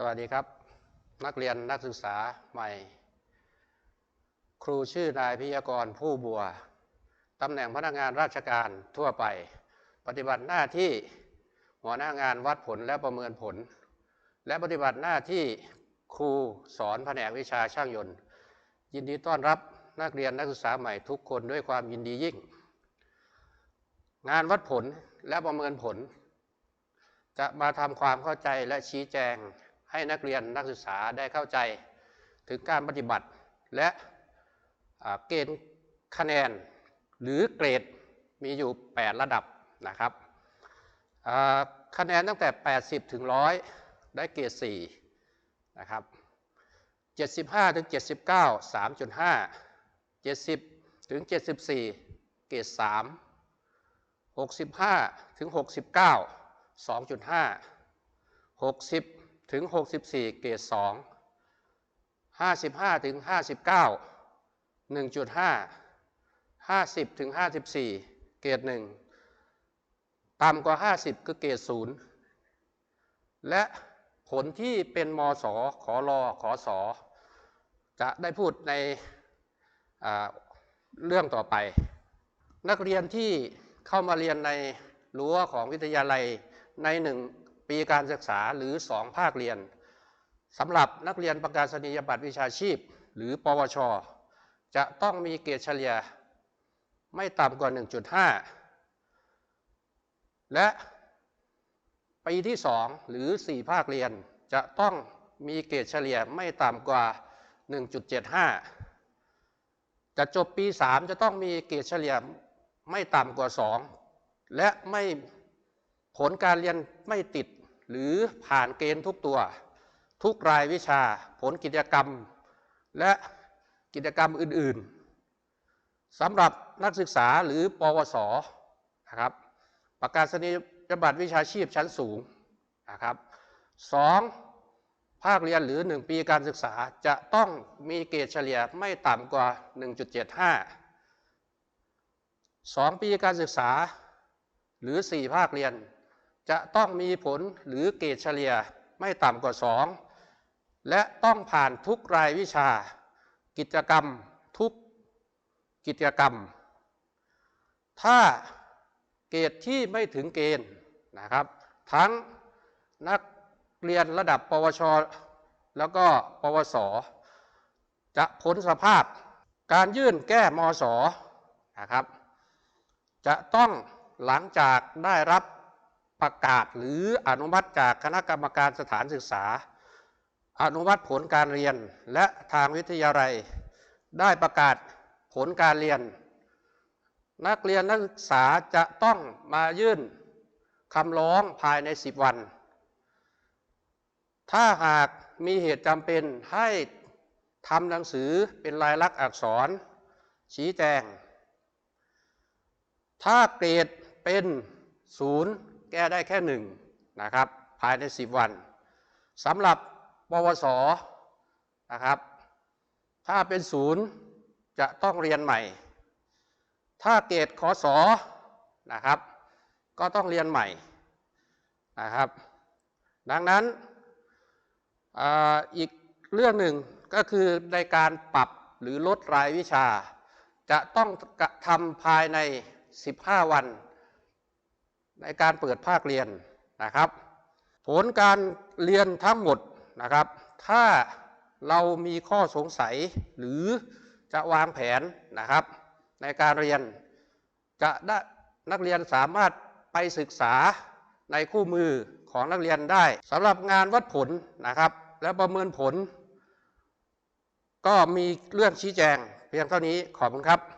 สวัสดีครับ นักเรียนนักศึกษาใหม่ ครูชื่อนายพิยากรผู้บัวตำแหน่งพนักงานราชการทั่วไป ปฏิบัติหน้าที่หัวหน้างานวัดผลและประเมินผล และปฏิบัติหน้าที่ครูสอนแผนกวิชาช่างยนต์ ยินดีต้อนรับนักเรียนนักศึกษาใหม่ทุกคนด้วยความยินดียิ่ง งานวัดผลและประเมินผลจะมาทำความเข้าใจและชี้แจง ให้นักเรียนนักศึกษาได้เข้าใจถึงการปฏิบัติ และเกณฑ์คะแนนหรือเกรดมีอยู่ 8 ระดับนะครับคะแนนตั้งแต่ 80 ถึง 100 ได้เกรด4นะครับ 75 ถึง 79 3.5 70 ถึง 74 เกรด3 65 ถึง 69 2.5 60 ถึง 64 เกรด2 55 ถึง 59 1.5 50 ถึง 54 เกรด1ต่ำกว่า 50 คือเกรด0และผลที่เป็นมสขอรอขอสอจะได้พูดในเรื่องต่อไป นักเรียนที่เข้ามาเรียนในรั้วของวิทยาลัยในหนึ่ง ปีการศึกษาหรือสองภาคเรียนสำหรับนักเรียนประกาศนียบัตรวิชาชีพ หรือ ปวช จะต้องมีเกรดเฉลี่ยไม่ต่ำกว่า 1.5 และปีที่ 2 หรือ 4 ภาคเรียนจะต้องมีเกรดเฉลี่ยไม่ต่ำกว่า 1.75 จะจบปี 3 จะต้องมีเกรดเฉลี่ยไม่ต่ำกว่า 2 และไม่ผลการเรียนไม่ติด หรือผ่านเกณฑ์ทุกตัว ทุกรายวิชาผลกิจกรรม และกิจกรรมอื่นๆสำหรับนักศึกษาหรือปวสนะครับประกาศนียบัตรวิชาชีพชั้นสูงนะครับสองภาคเรียนหรือ 1 ปีการศึกษาจะต้องมีเกรดเฉลี่ยไม่ต่ำกว่า 1.75 2 ปีการศึกษาหรือ 4 ภาคเรียน จะต้องมีผลหรือเกรดเฉลี่ยไม่ต่ำกว่า 2 และต้องผ่านทุกรายวิชา กิจกรรมทุกกิจกรรม ถ้าเกรดที่ไม่ถึงเกณฑ์นะครับ ทั้งนักเรียนระดับ ปวช แล้วก็ปวส จะพ้นสภาพการยื่นแก้มสนะครับ จะต้องหลังจากได้รับ ประกาศหรืออนุมัติจากคณะกรรมการสถานศึกษา อนุมัติผลการเรียนและทางวิทยาลัย ได้ประกาศผลการเรียน นักเรียนนักศึกษาจะต้องมายื่นคำร้องภายใน 10 วัน ถ้าหากมีเหตุจำเป็นให้ทำหนังสือเป็นลายลักษณ์อักษร ชี้แจง ถ้าเกรดเป็นศูนย์ แก้ได้แค่หนึ่งนะครับ ภายใน 10 วันสำหรับปวสนะครับ ถ้าเป็นศูนย์จะต้องเรียนใหม่ ถ้าเกรดขอสอนะครับ ก็ต้องเรียนใหม่นะครับ ดังนั้นอ,อีกเรื่องหนึ่งก็คือในการปรับหรือลดรายวิชา จะต้องทำภายใน 15 วัน ในการเปิดภาคเรียนนะครับ ผลการเรียนทั้งหมดนะครับ ถ้าเรามีข้อสงสัยหรือจะวางแผนนะครับ ในการเรียนจะได้นักเรียนสามารถไปศึกษาในคู่มือของนักเรียนได้สำหรับงานวัดผลนะครับ และประเมินผล ก็มีเรื่องชี้แจงเพียงเท่านี้ขอบคุณครับ